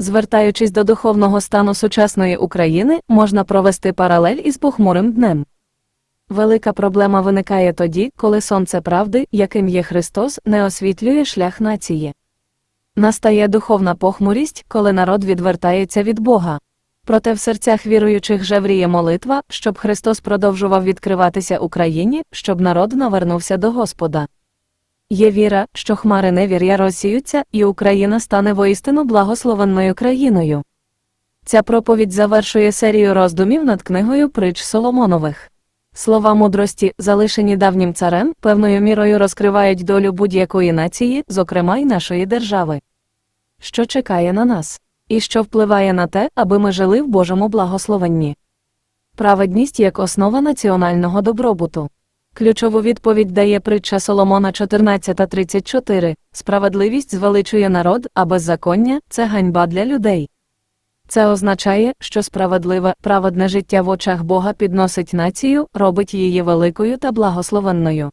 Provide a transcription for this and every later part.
Звертаючись до духовного стану сучасної України, можна провести паралель із похмурим днем. Велика проблема виникає тоді, коли сонце правди, яким є Христос, не освітлює шлях нації. Настає духовна похмурість, коли народ відвертається від Бога. Проте в серцях віруючих жевріє молитва, щоб Христос продовжував відкриватися Україні, щоб народ навернувся до Господа. Є віра, що хмари невір'я розсіються, і Україна стане воістину благословенною країною. Ця проповідь завершує серію роздумів над книгою притч Соломонових. Слова мудрості, залишені давнім царем, певною мірою розкривають долю будь-якої нації, зокрема й нашої держави. Що чекає на нас? І що впливає на те, аби ми жили в Божому благословенні? Праведність як основа національного добробуту. Ключову відповідь дає притча Соломона 14.34 Справедливість звеличує народ, а беззаконня це ганьба для людей. Це означає, що справедливе, праведне життя в очах Бога підносить націю, робить її великою та благословенною.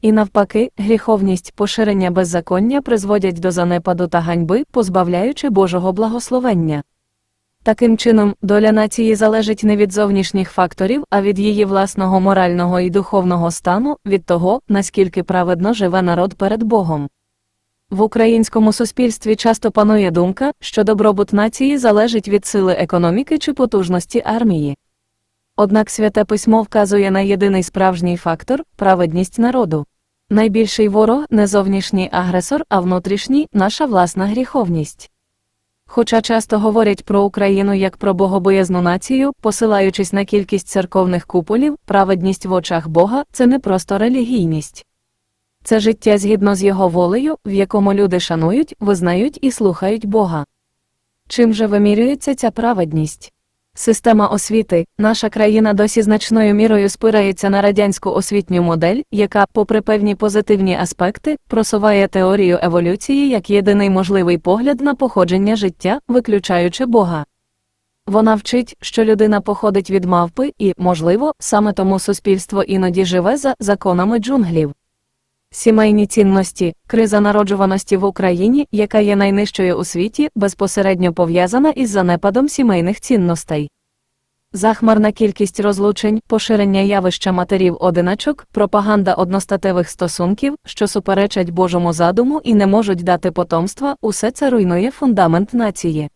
І навпаки, гріховність, поширення беззаконня призводять до занепаду та ганьби, позбавляючи Божого благословення. Таким чином, доля нації залежить не від зовнішніх факторів, а від її власного морального і духовного стану, від того, наскільки праведно живе народ перед Богом. В українському суспільстві часто панує думка, що добробут нації залежить від сили економіки чи потужності армії. Однак святе письмо вказує на єдиний справжній фактор праведність народу. Найбільший ворог не зовнішній агресор, а внутрішній наша власна гріховність. Хоча часто говорять про Україну як про богобоязну націю, посилаючись на кількість церковних куполів, праведність в очах Бога це не просто релігійність. Це життя згідно з його волею, в якому люди шанують, визнають і слухають Бога. Чим же вимірюється ця праведність? Система освіти, наша країна досі значною мірою спирається на радянську освітню модель, яка, попри певні позитивні аспекти, просуває теорію еволюції як єдиний можливий погляд на походження життя, виключаючи Бога. Вона вчить, що людина походить від мавпи і, можливо, саме тому суспільство іноді живе за законами джунглів. Сімейні цінності, криза народжуваності в Україні, яка є найнижчою у світі, безпосередньо пов'язана із занепадом сімейних цінностей. Захмарна кількість розлучень, поширення явища матерів-одиначок, пропаганда одностатевих стосунків, що суперечать Божому задуму і не можуть дати потомства, усе це руйнує фундамент нації.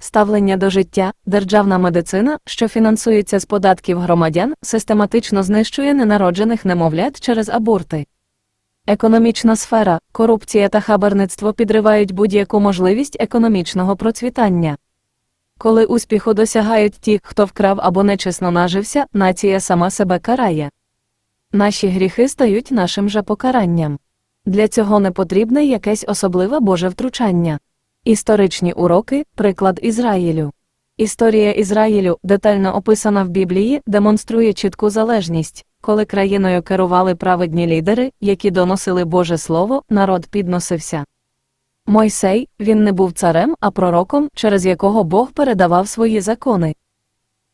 Ставлення до життя, державна медицина, що фінансується з податків громадян, систематично знищує ненароджених немовлят через аборти. Економічна сфера, корупція та хабарництво підривають будь-яку можливість економічного процвітання. Коли успіху досягають ті, хто вкрав або нечесно нажився, нація сама себе карає. Наші гріхи стають нашим же покаранням. Для цього не потрібне якесь особливе Боже втручання. Історичні уроки приклад Ізраїлю. Історія Ізраїлю, детально описана в Біблії, демонструє чітку залежність. Коли країною керували праведні лідери, які доносили Боже Слово, народ підносився. Мойсей, він не був царем, а пророком, через якого Бог передавав свої закони.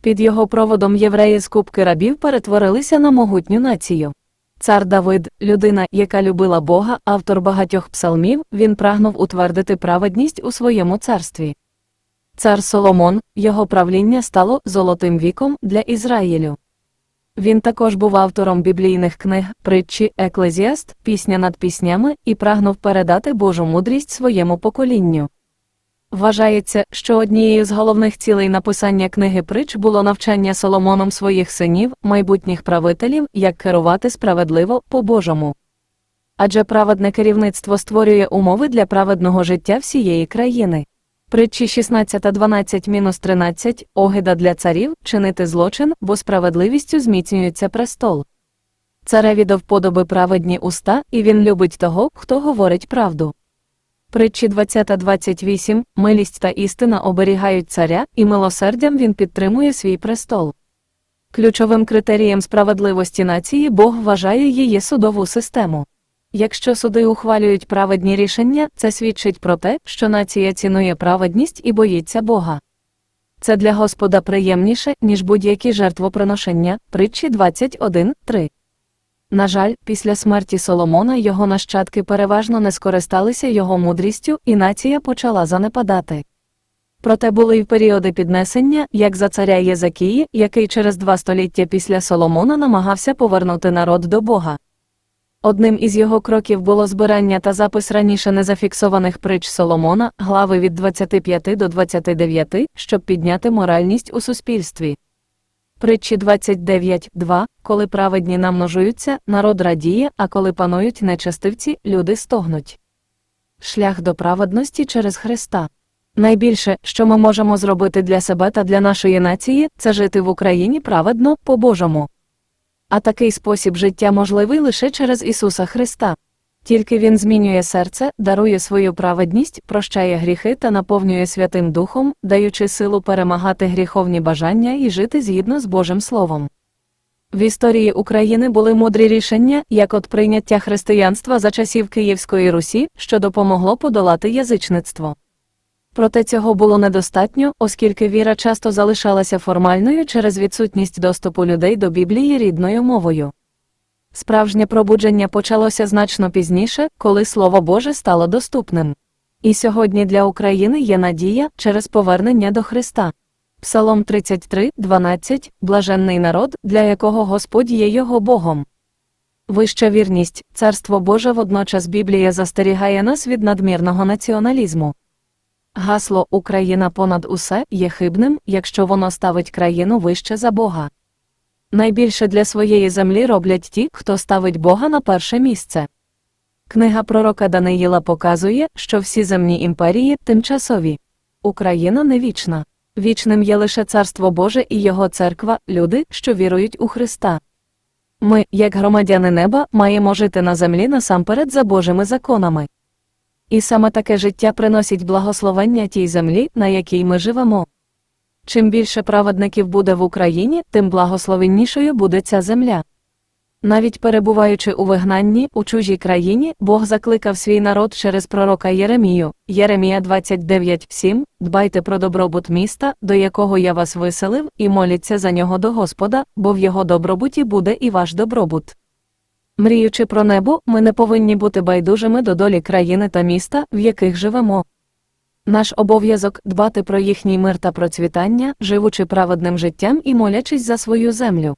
Під його проводом євреї з кубки рабів перетворилися на могутню націю. Цар Давид, людина, яка любила Бога, автор багатьох псалмів, він прагнув утвердити праведність у своєму царстві. Цар Соломон, його правління стало золотим віком для Ізраїлю. Він також був автором біблійних книг, притчі, еклезіаст, пісня над піснями і прагнув передати Божу мудрість своєму поколінню. Вважається, що однією з головних цілей написання книги притч було навчання Соломоном своїх синів, майбутніх правителів, як керувати справедливо по Божому. Адже праведне керівництво створює умови для праведного життя всієї країни. Притчі 16.12-13 огида для царів чинити злочин, бо справедливістю зміцнюється престол. Цареві до вподоби праведні уста, і він любить того, хто говорить правду. Притчі 20.28 милість та істина оберігають царя, і милосердям він підтримує свій престол. Ключовим критерієм справедливості нації Бог вважає її судову систему. Якщо суди ухвалюють праведні рішення, це свідчить про те, що нація цінує праведність і боїться Бога. Це для Господа приємніше, ніж будь-які жертвоприношення, притчі 21.3. На жаль, після смерті Соломона його нащадки переважно не скористалися його мудрістю, і нація почала занепадати. Проте були й періоди піднесення, як за царя Єзакії, який через два століття після Соломона намагався повернути народ до Бога. Одним із його кроків було збирання та запис раніше незафіксованих притч Соломона, глави від 25 до 29, щоб підняти моральність у суспільстві. Притчі 29.2 Коли праведні намножуються, народ радіє, а коли панують нечестивці, люди стогнуть. Шлях до праведності через Христа. Найбільше, що ми можемо зробити для себе та для нашої нації, це жити в Україні праведно, по-божому. А такий спосіб життя можливий лише через Ісуса Христа. Тільки Він змінює серце, дарує свою праведність, прощає гріхи та наповнює Святим Духом, даючи силу перемагати гріховні бажання і жити згідно з Божим Словом. В історії України були мудрі рішення, як от прийняття християнства за часів Київської Русі, що допомогло подолати язичництво. Проте цього було недостатньо, оскільки віра часто залишалася формальною через відсутність доступу людей до Біблії рідною мовою. Справжнє пробудження почалося значно пізніше, коли Слово Боже стало доступним. І сьогодні для України є надія через повернення до Христа. Псалом 33, 12 Блаженний народ, для якого Господь є його Богом. Вища вірність, Царство Боже водночас Біблія застерігає нас від надмірного націоналізму. Гасло Україна понад усе є хибним, якщо воно ставить країну вище за Бога. Найбільше для своєї землі роблять ті, хто ставить Бога на перше місце. Книга пророка Даниїла показує, що всі земні імперії тимчасові. Україна не вічна. Вічним є лише Царство Боже і Його церква, люди, що вірують у Христа. Ми, як громадяни неба, маємо жити на землі насамперед за Божими законами. І саме таке життя приносить благословення тій землі, на якій ми живемо. Чим більше праведників буде в Україні, тим благословеннішою буде ця земля. Навіть перебуваючи у вигнанні у чужій країні, Бог закликав свій народ через пророка Єремію, Єремія 29.7 Дбайте про добробут міста, до якого я вас виселив, і моліться за нього до Господа, бо в його добробуті буде і ваш добробут. Мріючи про небо, ми не повинні бути байдужими до долі країни та міста, в яких живемо. Наш обов'язок дбати про їхній мир та процвітання, живучи праведним життям і молячись за свою землю.